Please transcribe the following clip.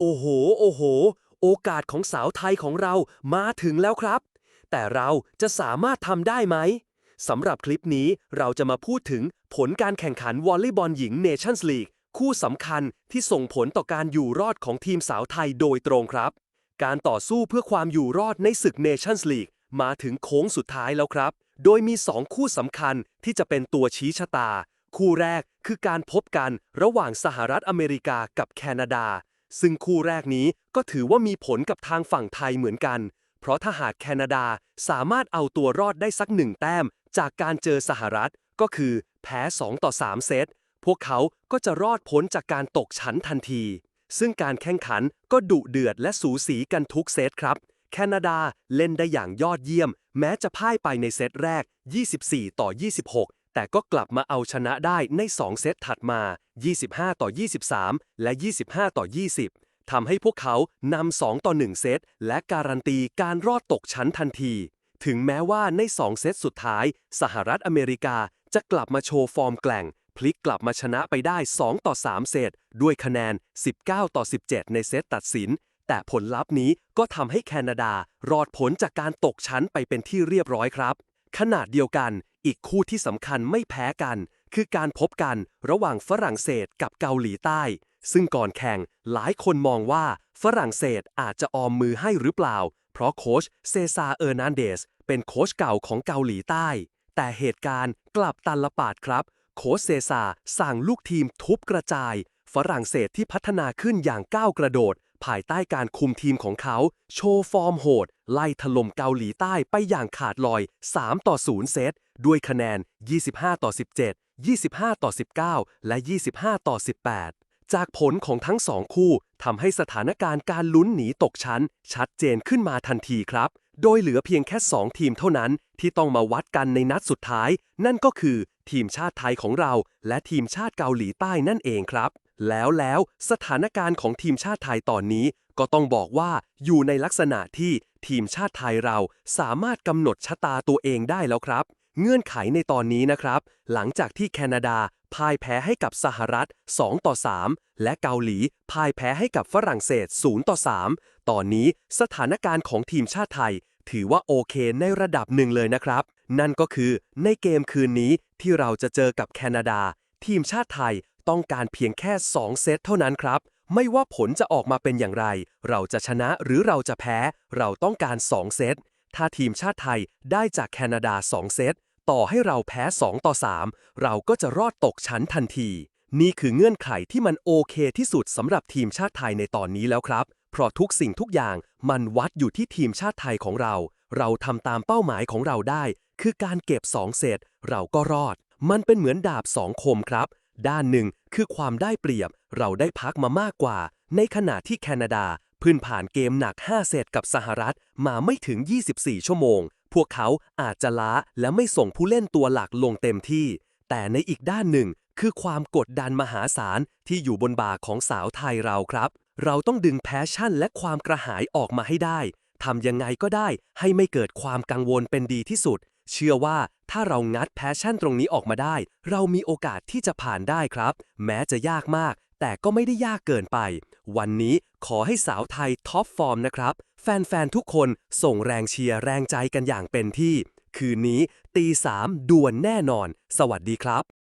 โอ้โห โอ้โห โอกาสของสาวไทยของเรามาถึงแล้วครับ แต่เราจะสามารถทำได้ไหมสำหรับคลิปนี้เราจะมาพูดถึงผลการแข่งขันวอลเลย์บอลหญิง Nations League คู่สำคัญที่ส่งผลต่อการอยู่รอดของทีมสาวไทยโดยตรงครับ การต่อสู้เพื่อความอยู่รอดในศึก Nations League มาถึงโค้งสุดท้ายแล้วครับ โดยมี 2 คู่สำคัญที่จะเป็นตัวชี้ชะตา คู่แรกคือการพบกันระหว่างสหรัฐอเมริกากับแคนาดา ซึ่งคู่แรกนี้ก็ถือว่ามีผลกับทางฝั่งไทยเหมือนกัน เพราะถ้าหากแคนาดาสามารถเอาตัวรอดได้สักหนึ่งแต้ม จากการเจอสหรัฐก็คือแพ้ 2 ต่อ 3 เซต พวกเขาก็จะรอดพ้นจากการตกชั้นทันที ซึ่งการแข่งขันก็ดุเดือดและสูสีกันทุกเซตครับ แคนาดาเล่นได้อย่างยอดเยี่ยม แม้จะพ่ายไปในเซตแรก 24 ต่อ 26 แต่ก็กลับมาเอาชนะได้ใน 2 เซตถัดมา 25 ต่อ 23 และ 25 ต่อ 20 ทำให้พวกเขานำ 2 ต่อ 1 เซต และการันตีการรอดตกชั้นทันที ถึงแม้ว่าใน 2 เซตสุดท้าย สหรัฐอเมริกาจะกลับมาโชว์ฟอร์มแกล่ง พลิกกลับมาชนะไปได้ 2 ต่อ 3 เซต ด้วยคะแนน 19 ต่อ 17 ในเซตตัดสิน แต่ผลลัพธ์นี้ก็ทำให้แคนาดารอดพ้นจากการตกชั้นไปเป็นที่เรียบร้อยครับขนาดเดียวกัน อีกคู่ที่สำคัญไม่แพ้กัน คือการพบกันระหว่างฝรั่งเศสกับเกาหลีใต้ ซึ่งก่อนแข่งหลายคนมองว่าฝรั่งเศสอาจจะออมมือให้หรือเปล่า เพราะโค้ชเซซาเออร์นันเดส เป็นโค้ชเก่าของเกาหลีใต้ แต่เหตุการณ์กลับตันละปาดครับ โค้ชเซซาสั่งลูกทีมทุบกระจาย ฝรั่งเศสที่พัฒนาขึ้นอย่างก้าวกระโดด ภายใต้การคุมทีมของเขา โชว์ฟอร์มโหด ไล่ถล่มเกาหลีใต้ไปอย่างขาดลอย 3 ต่อ 0 เซต ด้วยคะแนน 25 ต่อ 17 25 ต่อ 19 และ 25 ต่อ 18 จากผลของทั้งสองคู่ทำให้สถานการณ์การลุ้นหนีตกชั้น ชัดเจนขึ้นมาทันทีครับ โดยเหลือเพียงแค่ 2 ทีมเท่านั้น ที่ต้องมาวัดกันในนัดสุดท้าย นั่นก็คือทีมชาติไทยของเรา และทีมชาติเกาหลีใต้นั่นเองครับ แล้วแล้วสถานการณ์ของทีมชาติไทยตอนนี้ ก็ต้องบอกว่าอยู่ในลักษณะที่ทีมชาติไทยเราสามารถกำหนดชะตาตัวเองได้แล้วครับ เงื่อนไขในตอนนี้นะครับ หลังจากที่แคนาดาพ่ายแพ้ให้กับสหรัฐ 2 ต่อ 3 และเกาหลีพ่ายแพ้ให้กับฝรั่งเศส 0 ต่อ 3 ตอนนี้สถานการณ์ของทีมชาติไทย ถือว่าโอเคในระดับหนึ่งเลยนะครับ นั่นก็คือในเกมคืนนี้ที่เราจะเจอกับแคนาดา ทีมชาติไทย ต้องการเพียงแค่ 2 เซตเท่านั้นครับ ไม่ว่าผลจะออกมาเป็นอย่างไร เราจะชนะหรือเราจะแพ้ เราต้องการ 2 เซต ถ้าทีมชาติไทยได้จากแคนาดา 2 เซต ต่อให้เราแพ้ 2 ต่อ 3 เราก็จะรอดตกชั้นทันที นี่คือเงื่อนไขที่มันโอเคที่สุดสำหรับทีมชาติไทยในตอนนี้แล้วครับ เพราะทุกสิ่งทุกอย่างมันวัดอยู่ที่ทีมชาติไทยของเรา เราทำตามเป้าหมายของเราได้ คือการเก็บ 2 เซต เราก็รอดมันเป็นเหมือนดาบสองคมครับ ด้านหนึ่งคือความได้เปรียบเราได้พักมามากกว่า ในขณะที่แคนาดาพิ่งผ่านเกมหนัก 5 เซตกับสหรัฐมาไม่ถึง 24 ชั่วโมง พวกเขาอาจจะล้าและไม่ส่งผู้เล่นตัวหลักลงเต็มที่ แต่ในอีกด้านหนึ่งคือความกดดันมหาศาลที่อยู่บนบ่าของสาวไทยเราครับ เราต้องดึงแพชชั่นและความกระหายออกมาให้ได้ทำยังไงก็ได้ให้ไม่เกิดความกังวลเป็นดีที่สุด เชื่อว่าถ้าเรางัดแพชชั่นตรงนี้ออกมาได้ เรามีโอกาสที่จะผ่านได้ครับ แม้จะยากมาก แต่ก็ไม่ได้ยากเกินไป วันนี้ขอให้สาวไทยท็อปฟอร์มนะครับ แฟน ๆ ทุกคนส่งแรงเชียร์แรงใจกันอย่างเป็นที่ คืนนี้ตีสามด่วนแน่นอน สวัสดีครับ